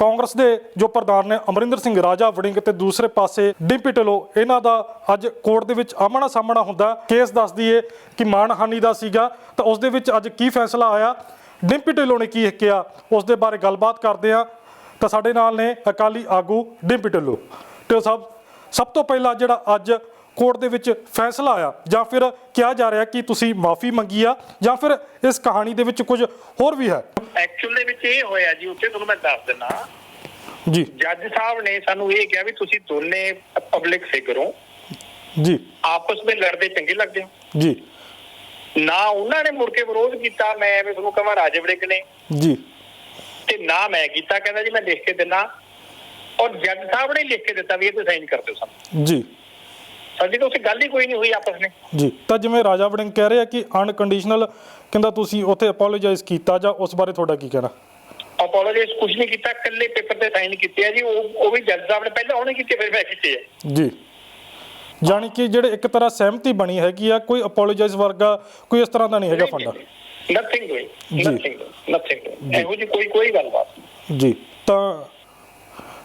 ਕਾਂਗਰਸ ਦੇ ਜੋ ਪ੍ਰਧਾਨ ਨੇ ਅਮਰਿੰਦਰ ਸਿੰਘ ਰਾਜਾ ਵੜਿੰਗ ਤੇ ਦੂਸਰੇ ਪਾਸੇ ਡਿੰਪੀ ਢਿੱਲੋਂ, ਇਹਨਾਂ ਦਾ ਅੱਜ ਕੋਰਟ ਦੇ ਵਿੱਚ ਆਮਣਾ ਸਾਹਮਣਾ ਹੁੰਦਾ। ਕੇਸ ਦੱਸਦੀ ਦਈਏ ਕਿ ਮਾਣਹਾਨੀ ਦਾ ਸੀਗਾ, ਤਾਂ ਉਸ ਦੇ ਵਿੱਚ ਅੱਜ ਕੀ ਫੈਸਲਾ ਆਇਆ? ਡਿੰਪੀ ਢਿੱਲੋਂ ਨੇ ਕੀ ਕਿਹਾ? ਉਸ ਦੇ ਬਾਰੇ ਗੱਲਬਾਤ ਕਰਦੇ ਆ ਤਾਂ ਸਾਡੇ ਨਾਲ ਨੇ ਅਕਾਲੀ ਆਗੂ ਡਿੰਪੀ ਢਿੱਲੋਂ। ਢਿੱਲੋਂ ਸਾਹਿਬ, ਸਭ ਤੋਂ ਪਹਿਲਾਂ ਜਿਹੜਾ ਅੱਜ ਕੋਰਟ ਦੇ ਵਿੱਚ ਫੈਸਲਾ ਆਇਆ ਜਾਂ ਫਿਰ ਕਿਹਾ ਜਾ ਰਿਹਾ ਕਿ ਤੁਸੀਂ ਮਾਫੀ ਮੰਗੀ ਆ ਜਾਂ ਫਿਰ ਇਸ ਕਹਾਣੀ ਦੇ ਵਿੱਚ ਕੁਝ ਹੋਰ ਵੀ ਹੈ? ਐਕਚੁਅਲ ਦੇ ਵਿੱਚ ਇਹ ਹੋਇਆ ਜੀ ਉੱਥੇ ਤੁਹਾਨੂੰ ਮੈਂ ਦੱਸ ਦਿੰਦਾ। ਜੀ। ਜੱਜ ਸਾਹਿਬ ਨੇ ਸਾਨੂੰ ਇਹ ਕਿਹਾ ਵੀ ਤੁਸੀਂ ਦੋਨੇ ਪਬਲਿਕ ਫਿਗਰ ਹੋ। ਜੀ। ਆਪਸ ਵਿੱਚ ਲੜਦੇ ਚੰਗੇ ਲੱਗਦੇ ਹੋ। ਜੀ। ਨਾ ਉਹਨਾਂ ਨੇ ਮੁੜ ਕੇ ਵਿਰੋਧ ਕੀਤਾ ਮੈਂ ਐਵੇਂ ਤੁਹਾਨੂੰ ਕਹਾਂ ਰਾਜੇ ਵੜਿੰਗ ਨੇ। ਜੀ। ਤੇ ਨਾ ਮੈਂ ਕੀਤਾ ਕਹਿੰਦਾ ਜੀ ਮੈਂ ਲਿਖ ਕੇ ਦਿੰਦਾ। ਔਰ ਜੱਜ ਸਾਹਿਬ ਨੇ ਲਿਖ ਕੇ ਦਿੱਤਾ ਵੀ ਇਹ ਤੇ ਸਾਈਨ ਕਰ ਦਿਓ ਸਾਨੂੰ। ਜੀ। ਸਾਡੀ ਤਾਂ ਉੱਥੇ ਗੱਲ ਹੀ ਕੋਈ ਨਹੀਂ ਹੋਈ ਆਪਸ ਵਿੱਚ। ਜੀ ਤਾਂ ਜਿਵੇਂ ਰਾਜਾ ਵੜਿੰਗ ਕਹਿ ਰਿਹਾ ਕਿ ਅਨਕੰਡੀਸ਼ਨਲ ਕਹਿੰਦਾ ਤੁਸੀਂ ਉੱਥੇ ਅਪੋਲੋਜਾਈਜ਼ ਕੀਤਾ ਜਾਂ ਉਸ ਬਾਰੇ ਤੁਹਾਡਾ ਕੀ ਕਹਿਣਾ? ਅਪੋਲੋਜਾਈਜ਼ ਕੁਝ ਨਹੀਂ ਕੀਤਾ ਇਕੱਲੇ ਪੇਪਰ ਤੇ ਸਾਈਨ ਕੀਤੇ ਆ ਜੀ ਉਹ ਉਹ ਵੀ ਜੱਜ ਸਾਹਿਬ ਨੇ ਪਹਿਲਾਂ ਉਹਨੇ ਕੀਤੇ ਫਿਰ ਮੈਂ ਕੀਤੇ ਆ। ਜੀ। ਜਾਣੀ ਕਿ ਜਿਹੜੇ ਇੱਕ ਤਰ੍ਹਾਂ ਸਹਿਮਤੀ ਬਣੀ ਹੈਗੀ ਆ ਕੋਈ ਅਪੋਲੋਜਾਈਜ਼ ਵਰਗਾ ਕੋਈ ਇਸ ਤਰ੍ਹਾਂ ਦਾ ਨਹੀਂ ਹੈਗਾ ਫੰਡਾ। ਨਥਿੰਗ। ਨਥਿੰਗ ਨਥਿੰਗ ਇਹੋ ਜੀ ਕੋਈ ਕੋਈ ਗੱਲਬਾਤ। ਜੀ ਤਾਂ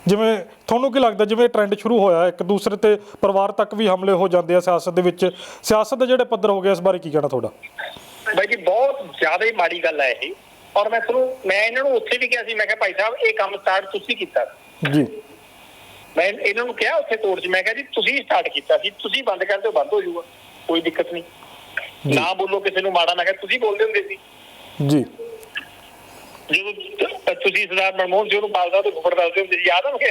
ਜਿਵੇਂ ਤੁਹਾਨੂੰ ਕੀ ਲੱਗਦਾ ਜਿਵੇਂ ਟ੍ਰੈਂਡ ਸ਼ੁਰੂ ਹੋਇਆ ਇੱਕ ਦੂਸਰੇ ਤੇ ਪਰਿਵਾਰ ਤੱਕ ਵੀ ਹਮਲੇ ਹੋ ਜਾਂਦੇ ਆ ਸਿਆਸਤ ਦੇ ਵਿੱਚ। ਸਿਆਸਤ ਦੇ ਜਿਹੜੇ ਪੱਧਰ ਹੋ ਗਏ ਇਸ ਬਾਰੇ ਕੀ ਕਹਿਣਾ ਤੁਹਾਡਾ? ਬਾਈ ਜੀ ਬਹੁਤ ਜ਼ਿਆਦਾ ਹੀ ਮਾੜੀ ਗੱਲ ਹੈ ਇਹ। ਔਰ ਮੈਂ ਤੁਹਾਨੂੰ ਮੈਂ ਇਹਨਾਂ ਨੂੰ ਉੱਥੇ ਵੀ ਕਿਹਾ ਸੀ ਮੈਂ ਕਿਹਾ ਭਾਈ ਸਾਹਿਬ ਇਹ ਕੰਮ ਸਟਾਰਟ ਤੁਸੀਂ ਕੀਤਾ। ਜੀ। ਮੈਂ ਇਹਨਾਂ ਨੂੰ ਕਿਹਾ ਉੱਥੇ ਕੋਰਟ 'ਚ ਮੈਂ ਕਿਹਾ ਜੀ ਤੁਸੀਂ ਸਟਾਰਟ ਕੀਤਾ ਸੀ ਤੁਸੀਂ ਬੰਦ ਕਰ ਦਿਓ ਬੰਦ ਹੋ ਜਾਊਗਾ ਕੋਈ ਦਿੱਕਤ ਨਹੀਂ। ਨਾ ਬੋਲੋ ਕਿਸੇ ਨੂੰ ਮਾੜਾ ਮੈਂ ਕਿਹਾ ਤੁਸੀਂ ਬੋਲਦੇ ਹੁੰਦੇ ਸੀ। ਜੀ। ਜਦੋਂ ਤੁਸੀਂ ਸਰਦਾਰ ਮਨਮੋਹਨ ਸਿੰਘ ਨੂੰ ਪਾਲਦਾ ਤੇ ਗੁੱਬਰ ਦੱਸਦੇ ਹੁੰਦੇ ਸੀ ਯਾਦ ਆ ਤੁਹਾਨੂੰ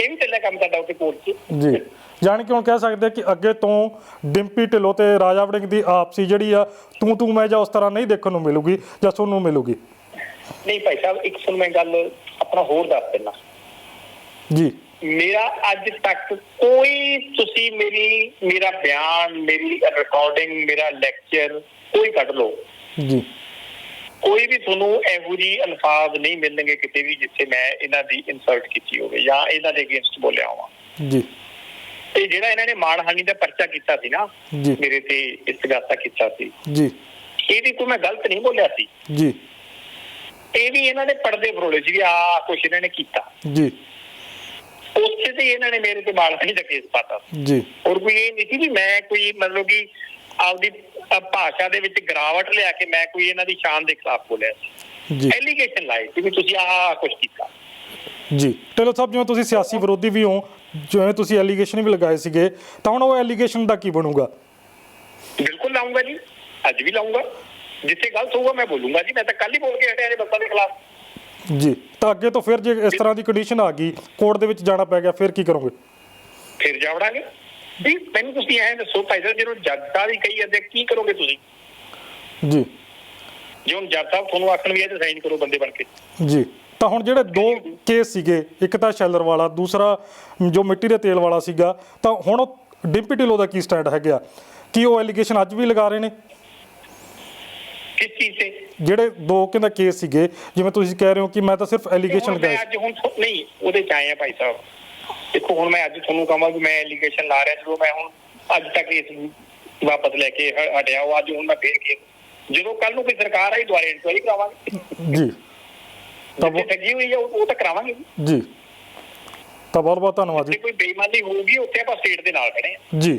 ਇਹ ਵੀ ਚੱਲਿਆ ਕੰਮ ਤੁਹਾਡਾ ਉੱਥੇ ਕੋਰਟ 'ਚ। ਜੀ। ਜਾਣੀ ਕਿ ਹੁਣ ਕਹਿ ਸਕਦੇ ਕਿ ਅੱਗੇ ਤੋਂ ਡਿੰਪੀ ਢਿੱਲੋਂ ਤੇ ਰਾਜਾ ਵੜਿੰਗ ਦੀ ਆਪਸੀ ਜਿਹੜੀ ਆ ਤੂੰ ਤੂੰ ਮੈਂ ਜਾਂ ਉਸ ਤਰ੍ਹਾਂ ਨਹੀਂ ਦੇਖਣ ਨੂੰ ਮਿਲੂਗੀ ਜਾਂ ਤੁਹਾਨੂੰ ਮਿਲੂਗੀ? ਨਹੀਂ ਭਾਈ ਸਾਹਿਬ ਇੱਕ ਸੁਣ ਮੈਂ ਗੱਲ ਆਪਣਾ ਹੋਰ ਦੱਸ ਦਿੰਦਾ। ਜੀ। ਮੇਰਾ ਅੱਜ ਤੱਕ ਕੋਈ ਤੁਸੀਂ ਮੇਰੀ ਮੇਰਾ ਬਿਆਨ ਮੇਰੀ ਰਿਕਾਰਡਿੰਗ ਮੇਰਾ ਲੈਕਚਰ ਕੋਈ ਕੱਢ ਲਓ। ਜੀ। ਕੋਈ ਵੀ ਤੁਹਾਨੂੰ ਇਹੋ ਜਿਹੀ ਅਲਫਾਜ਼ ਨਹੀਂ ਮਿਲਣਗੇ ਕਿਤੇ ਵੀ ਜਿੱਥੇ ਮੈਂ ਇਹਨਾਂ ਦੀ ਇਨਸਲਟ ਕੀਤੀ ਹੋਵੇ ਜਾਂ ਇਹਨਾਂ ਦੇ ਅਗੇਂਸਟ ਬੋਲਿਆ ਹੋਵਾਂ। ਜੀ। ਤੇ ਜਿਹੜਾ ਇਹਨਾਂ ਨੇ ਮਾਣਹਾਨੀ ਦਾ ਪਰਚਾ ਕੀਤਾ ਸੀ ਨਾ ਜੀ। ਮੇਰੇ ਤੇ ਇਸਤਗਾਸਾ ਕੀਤਾ ਸੀ। ਜੀ। ਇਹਦੀ ਕੋਈ ਮੈਂ ਗਲਤ ਨਹੀਂ ਬੋਲਿਆ ਸੀ। ਜੀ। ਇਹ ਵੀ ਇਹਨਾਂ ਨੇ ਪਰਦੇ ਫਰੋਲੇ ਸੀ ਵੀ ਆਹ ਕੁਛ ਇਹਨਾਂ ਨੇ ਕੀਤਾ। ਜੀ। ਉਸੇ ਤੇ ਇਹਨਾਂ ਨੇ ਮੇਰੇ ਤੇ ਮਾਣਹਾਨੀ ਦਾ ਕੇਸ ਪਾਤਾ। ਜੀ। ਹੋਰ ਕੋਈ ਇਹ ਨਹੀਂ ਸੀ ਵੀ ਮੈਂ ਕੋਈ ਮਤਲਬ ਕਿ ਆਪਦੀ ਭਾਸ਼ਾ ਦੇ ਵਿੱਚ ਗਰਾਵਟ ਲਿਆ ਕੇ ਮੈਂ ਕੋਈ ਇਹਨਾਂ ਦੀ ਸ਼ਾਨ ਦੇ ਖਿਲਾਫ ਬੋਲਿਆ ਜੀ। ਐਲੀਗੇਸ਼ਨ ਲਾਏ ਕਿ ਵੀ ਤੁਸੀਂ ਆਹ ਕੁਝ ਕੀਤਾ। ਜੀ। ਢਿੱਲੋਂ ਸਾਹਿਬ ਜਿਵੇਂ ਤੁਸੀਂ ਸਿਆਸੀ ਵਿਰੋਧੀ ਵੀ ਹੋ ਜਿਵੇਂ ਤੁਸੀਂ ਐਲੀਗੇਸ਼ਨ ਵੀ ਲਗਾਏ ਸੀਗੇ ਤਾਂ ਹੁਣ ਉਹ ਐਲੀਗੇਸ਼ਨ ਦਾ ਕੀ ਬਣੂਗਾ? ਬਿਲਕੁਲ ਲਾਉਂਗਾ ਜੀ। ਅੱਜ ਵੀ ਲਾਉਂਗਾ। ਜਿੱਥੇ ਗਲਤ ਹੋਊਗਾ ਮੈਂ ਬੋਲੂੰਗਾ ਜੀ। ਮੈਂ ਤਾਂ ਕੱਲ ਹੀ ਬੋਲ ਕੇ ਹਟਿਆ ਨੇ ਬੱਸਾਂ ਦੇ ਖਿਲਾਫ। ਜੀ। ਤਾਂ ਅੱਗੇ ਤੋਂ ਫਿਰ ਜੇ ਇਸ ਤਰ੍ਹਾਂ ਦੀ ਕੰਡੀਸ਼ਨ ਆ ਗਈ ਕੋਰਟ ਦੇ ਵਿੱਚ ਜਾਣਾ ਪੈ ਗਿਆ ਫਿਰ ਕੀ ਕਰੋਗੇ? ਫਿਰ ਜਾਵੜਾਂਗੇ। ਵੀ ਮੈਨੂੰ ਤੁਸੀਂ ਐਂ ਦੱਸੋ ਭਾਈ ਸਾਹਿਬ ਜਦੋਂ ਜੱਜ ਸਾਹਿਬ ਹੀ ਕਹੀ ਜਾਂਦੇ ਕੀ ਕਰੋਗੇ ਤੁਸੀਂ? ਜੀ। ਜੇ ਹੁਣ ਜੱਜ ਸਾਹਿਬ ਤੁਹਾਨੂੰ ਆਖਣ ਵੀ ਇਹ ਤੇ ਸਾਈਨ ਕਰੋ ਬੰਦੇ ਬਣ ਕੇ। ਜੀ। ਤਾਂ ਹੁਣ ਜਿਹੜੇ ਦੋ ਕੇਸ ਸੀਗੇ ਇੱਕ ਤਾਂ ਸ਼ੈਲਰ ਵਾਲਾ ਦੂਸਰਾ ਜੋ ਮਿੱਟੀ ਦੇ ਤੇਲ ਵਾਲਾ ਸੀਗਾ ਤਾਂ ਹੁਣ ਡਿੰਪੀ ਢਿੱਲੋਂ ਦਾ ਕੀ ਸਟੈਂਡ ਹੈਗਾ ਕੀ ਉਹ ਐਲੀਗੇਸ਼ਨ ਅੱਜ ਵੀ ਲਗਾ ਰਹੇ ਨੇ? ਕਿਸ ਚੀਜ਼ ਤੇ? ਜਿਹੜੇ ਦੋ ਕਹਿੰਦਾ ਕੇਸ ਸੀਗੇ ਜਿਵੇਂ ਤੁਸੀਂ ਕਹਿ ਰਹੇ ਹੋ ਕਿ ਮੈਂ ਤਾਂ ਸਿਰਫ ਐਲੀਗੇਸ਼ਨ ਲਗਾਇਆ ਅੱਜ ਹੁਣ ਨਹੀਂ ਉਹਦੇ ਚ ਆਏ ਆ ਭਾਈ ਸਾਹਿਬ। ਦੇਖੋ ਹੁਣ ਮੈਂ ਅੱਜ ਤੁਹਾਨੂੰ ਕਹਾਂ ਵੀ ਮੈਂ ਐਲੀਗੇਸ਼ਨ ਲਾ ਰਿਹਾ ਜਦੋਂ ਮੈਂ ਹੁਣ ਅੱਜ ਤੱਕ ਇਸ ਵਾਪਸ ਲੈ ਕੇ ਹ- ਹਟਿਆ ਉਹ ਅੱਜ ਹੁਣ ਮੈਂ ਫੇਰ ਕੇ ਜਦੋਂ ਕੱਲ ਨੂੰ ਕੋਈ ਸਰਕਾਰ ਆਈ ਦੁਆਰੇ ਇਨਕੁਆਇਰੀ ਕਰਾਵਾਂਗੇ। ਜੀ। ਤਾਂ ਠੱਗੀ ਹੋਈ ਆ ਉਹ ਤਾਂ ਕਰਾਵਾਂਗੇ ਜੀ। ਤਾਂ ਬਹੁਤ ਬਹੁਤ ਧੰਨਵਾਦ ਜੇ। ਜੀ ਕੋਈ ਬੇਈਮਾਨੀ ਹੋਊਗੀ ਉੱਥੇ ਆਪਾਂ ਸਟੇਟ ਦੇ ਨਾਲ ਖੜੇ ਆ। ਜੀ।